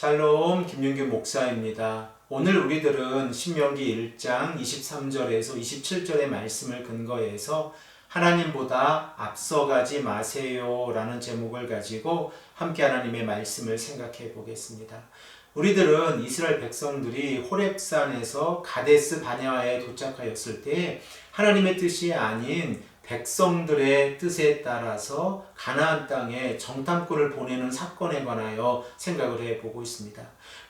샬롬 김윤규 목사입니다. 오늘 우리들은 신명기 1장 23절에서 27절의 말씀을 근거해서 하나님보다 앞서가지 마세요 라는 제목을 가지고 함께 하나님의 말씀을 생각해 보겠습니다. 우리들은 이스라엘 백성들이 호렙산에서 가데스 바냐에 도착하였을 때 하나님의 뜻이 아닌 백성들의 뜻에 따라서 가나안 땅에 정탐꾼을 보내는 사건에 관하여 생각을 해 보고 있습니다.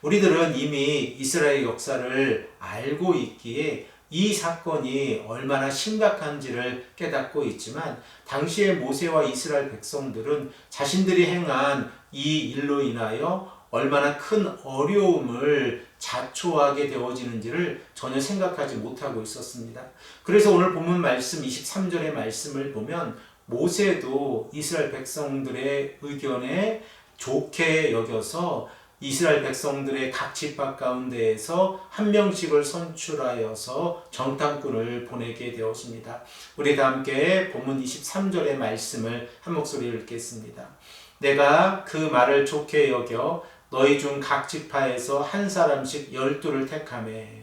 우리들은 이미 이스라엘 역사를 알고 있기에 이 사건이 얼마나 심각한지를 깨닫고 있지만 당시의 모세와 이스라엘 백성들은 자신들이 행한 이 일로 인하여 얼마나 큰 어려움을 자초하게 되어지는지를 전혀 생각하지 못하고 있었습니다. 그래서 오늘 본문 말씀 23절의 말씀을 보면 모세도 이스라엘 백성들의 의견에 좋게 여겨서 이스라엘 백성들의 각 지파 가운데에서 한 명씩을 선출하여서 정탐꾼을 보내게 되었습니다. 우리 다 함께 본문 23절의 말씀을 한 목소리로 읽겠습니다. 내가 그 말을 좋게 여겨 너희 중 각 지파에서 한 사람씩 열두를 택하매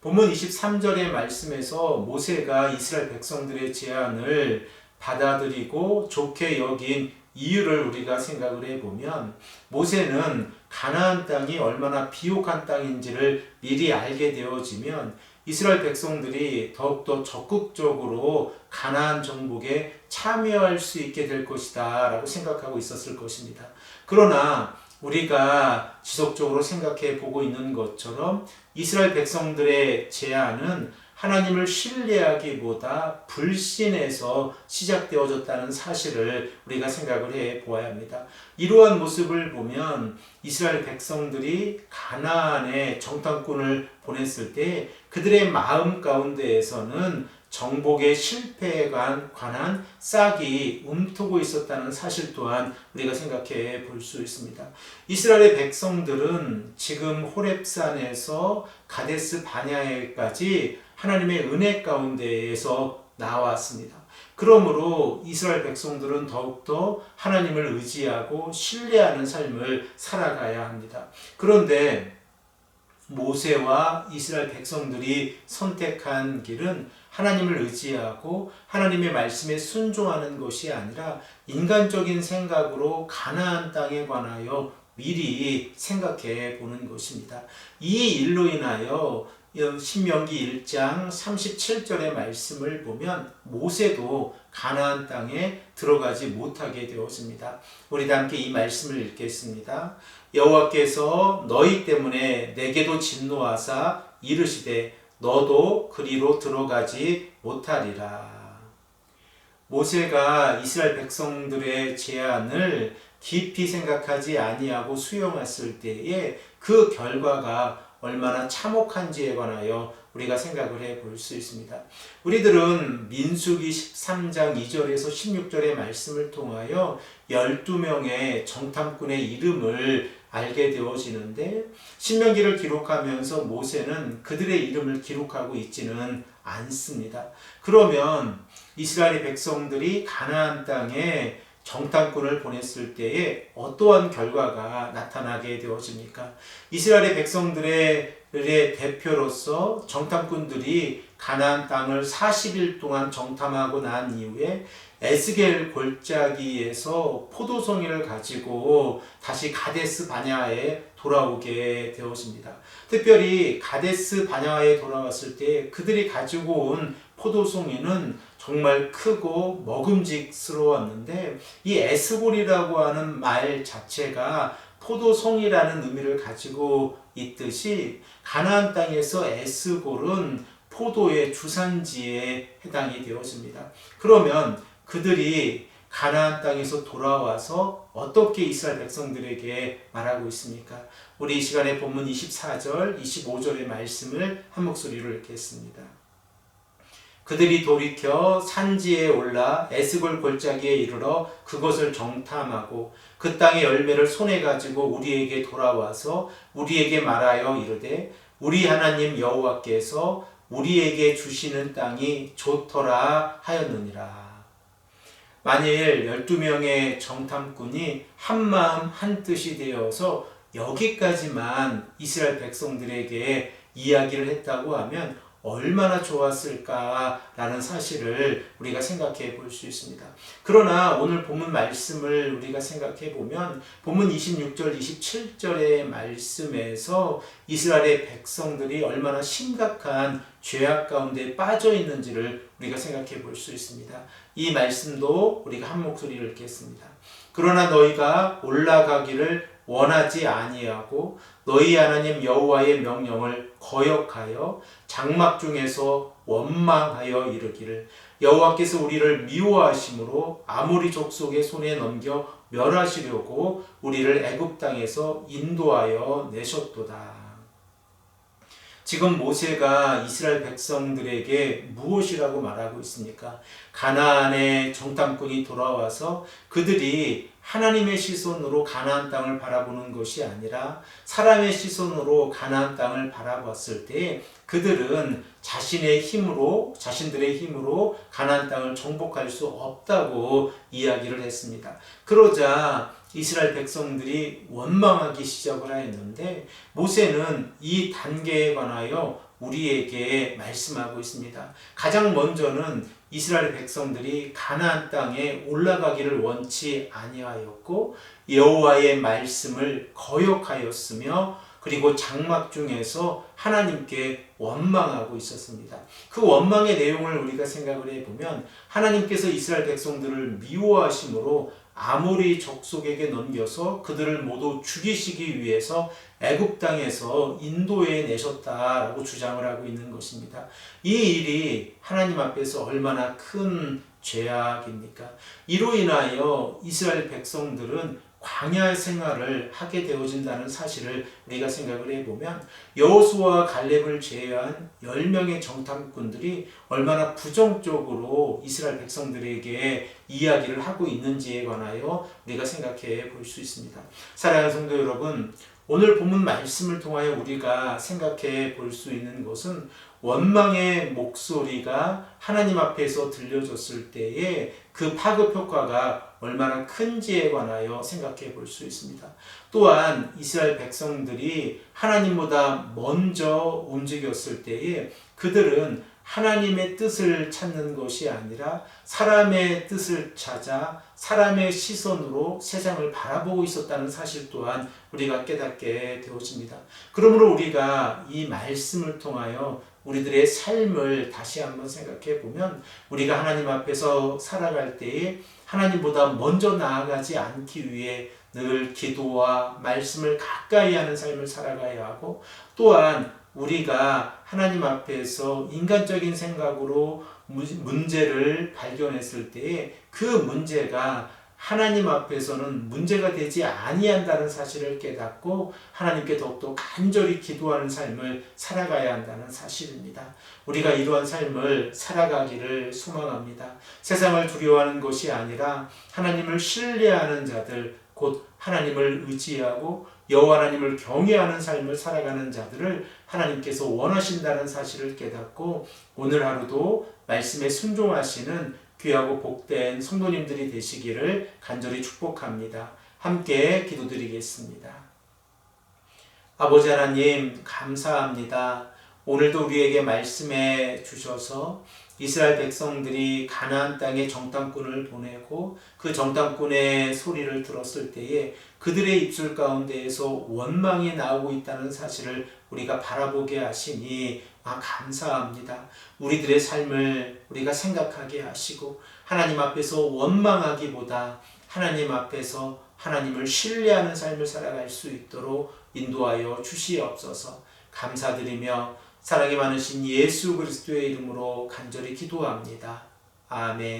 본문 23절의 말씀에서 모세가 이스라엘 백성들의 제안을 받아들이고 좋게 여긴 이유를 우리가 생각을 해보면 모세는 가나안 땅이 얼마나 비옥한 땅인지를 미리 알게 되어지면 이스라엘 백성들이 더욱더 적극적으로 가나안 정복에 참여할 수 있게 될 것이다 라고 생각하고 있었을 것입니다. 그러나 우리가 지속적으로 생각해 보고 있는 것처럼 이스라엘 백성들의 제안은 하나님을 신뢰하기보다 불신에서 시작되어졌다는 사실을 우리가 생각을 해 보아야 합니다. 이러한 모습을 보면 이스라엘 백성들이 가나안에 정탐꾼을 보냈을 때 그들의 마음 가운데에서는 정복의 실패에 관한 싹이 움트고 있었다는 사실 또한 우리가 생각해 볼 수 있습니다. 이스라엘의 백성들은 지금 호렙산에서 가데스 바냐에까지 하나님의 은혜 가운데에서 나왔습니다. 그러므로 이스라엘 백성들은 더욱더 하나님을 의지하고 신뢰하는 삶을 살아가야 합니다. 그런데 모세와 이스라엘 백성들이 선택한 길은 하나님을 의지하고 하나님의 말씀에 순종하는 것이 아니라 인간적인 생각으로 가나안 땅에 관하여 미리 생각해 보는 것입니다. 이 일로 인하여 신명기 1장 37절의 말씀을 보면 모세도 가나안 땅에 들어가지 못하게 되었습니다. 우리 다 함께 이 말씀을 읽겠습니다. 여호와께서 너희 때문에 내게도 진노하사 이르시되 너도 그리로 들어가지 못하리라. 모세가 이스라엘 백성들의 제안을 깊이 생각하지 아니하고 수용했을 때에 그 결과가 얼마나 참혹한지에 관하여 우리가 생각을 해 볼 수 있습니다. 우리들은 민수기 13장 2절에서 16절의 말씀을 통하여 12명의 정탐꾼의 이름을 알게 되어지는데 신명기를 기록하면서 모세는 그들의 이름을 기록하고 있지는 않습니다. 그러면 이스라엘 백성들이 가나안 땅에 정탐꾼을 보냈을 때에 어떠한 결과가 나타나게 되어집니까? 이스라엘의 백성들의 대표로서 정탐꾼들이 가나안 땅을 40일 동안 정탐하고 난 이후에 에스겔 골짜기에서 포도송이를 가지고 다시 가데스 바냐에 돌아오게 되었습니다. 특별히 가데스 바냐에 돌아왔을 때 그들이 가지고 온 포도송이는 정말 크고 먹음직스러웠는데 이 에스골이라고 하는 말 자체가 포도송이라는 의미를 가지고 있듯이 가나안 땅에서 에스골은 포도의 주산지에 해당이 되었습니다. 그러면 그들이 가나안 땅에서 돌아와서 어떻게 이스라엘 백성들에게 말하고 있습니까? 우리 이 시간에 본문 24절, 25절의 말씀을 한 목소리로 읽겠습니다. 그들이 돌이켜 산지에 올라 에스골 골짜기에 이르러 그것을 정탐하고 그 땅의 열매를 손에 가지고 우리에게 돌아와서 우리에게 말하여 이르되 우리 하나님 여호와께서 우리에게 주시는 땅이 좋더라 하였느니라. 만일 12명의 정탐꾼이 한마음 한뜻이 되어서 여기까지만 이스라엘 백성들에게 이야기를 했다고 하면 얼마나 좋았을까라는 사실을 우리가 생각해 볼 수 있습니다. 그러나 오늘 본문 말씀을 우리가 생각해 보면 본문 26절, 27절의 말씀에서 이스라엘의 백성들이 얼마나 심각한 죄악 가운데 빠져 있는지를 우리가 생각해 볼 수 있습니다. 이 말씀도 우리가 한 목소리를 읽겠습니다. 그러나 너희가 올라가기를 원하지 아니하고 너희 하나님 여호와의 명령을 거역하여 장막 중에서 원망하여 이르기를 여호와께서 우리를 미워하심으로 아모리 족속의 손에 넘겨 멸하시려고 우리를 애굽 땅에서 인도하여 내셨도다. 지금 모세가 이스라엘 백성들에게 무엇이라고 말하고 있습니까? 가나안의 정탐꾼이 돌아와서 그들이 하나님의 시선으로 가나안 땅을 바라보는 것이 아니라 사람의 시선으로 가나안 땅을 바라봤을 때 그들은 자신의 힘으로 자신들의 힘으로 가나안 땅을 정복할 수 없다고 이야기를 했습니다. 그러자 이스라엘 백성들이 원망하기 시작을 하였는데 모세는 이 단계에 관하여 우리에게 말씀하고 있습니다. 가장 먼저는 이스라엘 백성들이 가나안 땅에 올라가기를 원치 아니하였고 여호와의 말씀을 거역하였으며 그리고 장막 중에서 하나님께 원망하고 있었습니다. 그 원망의 내용을 우리가 생각을 해보면 하나님께서 이스라엘 백성들을 미워하심으로 아모리 족속에게 넘겨서 그들을 모두 죽이시기 위해서 애굽 땅에서 인도에 내셨다라고 주장을 하고 있는 것입니다. 이 일이 하나님 앞에서 얼마나 큰 죄악입니까? 이로 인하여 이스라엘 백성들은 광야 생활을 하게 되어진다는 사실을 우리가 생각을 해보면 여호수와 갈렙을 제외한 10명의 정탐꾼들이 얼마나 부정적으로 이스라엘 백성들에게 이야기를 하고 있는지에 관하여 우리가 생각해 볼 수 있습니다. 사랑하는 성도 여러분, 오늘 본문 말씀을 통하여 우리가 생각해 볼 수 있는 것은 원망의 목소리가 하나님 앞에서 들려졌을 때에 그 파급 효과가 얼마나 큰지에 관하여 생각해 볼 수 있습니다. 또한 이스라엘 백성들이 하나님보다 먼저 움직였을 때에 그들은 하나님의 뜻을 찾는 것이 아니라 사람의 뜻을 찾아 사람의 시선으로 세상을 바라보고 있었다는 사실 또한 우리가 깨닫게 되어집니다. 그러므로 우리가 이 말씀을 통하여 우리들의 삶을 다시 한번 생각해 보면 우리가 하나님 앞에서 살아갈 때에 하나님보다 먼저 나아가지 않기 위해 늘 기도와 말씀을 가까이 하는 삶을 살아가야 하고 또한 우리가 하나님 앞에서 인간적인 생각으로 문제를 발견했을 때에 그 문제가 하나님 앞에서는 문제가 되지 아니한다는 사실을 깨닫고 하나님께 더욱더 간절히 기도하는 삶을 살아가야 한다는 사실입니다. 우리가 이러한 삶을 살아가기를 소망합니다. 세상을 두려워하는 것이 아니라 하나님을 신뢰하는 자들 곧 하나님을 의지하고 여호와 하나님을 경외하는 삶을 살아가는 자들을 하나님께서 원하신다는 사실을 깨닫고 오늘 하루도 말씀에 순종하시는 귀하고 복된 성도님들이 되시기를 간절히 축복합니다. 함께 기도드리겠습니다. 아버지 하나님 감사합니다. 오늘도 우리에게 말씀해 주셔서 이스라엘 백성들이 가나안 땅에 정탐꾼을 보내고 그 정탐꾼의 소리를 들었을 때에 그들의 입술 가운데에서 원망이 나오고 있다는 사실을 우리가 바라보게 하시니 아 감사합니다. 우리들의 삶을 우리가 생각하게 하시고 하나님 앞에서 원망하기보다 하나님 앞에서 하나님을 신뢰하는 삶을 살아갈 수 있도록 인도하여 주시옵소서. 감사드리며 사랑이 많으신 예수 그리스도의 이름으로 간절히 기도합니다. 아멘.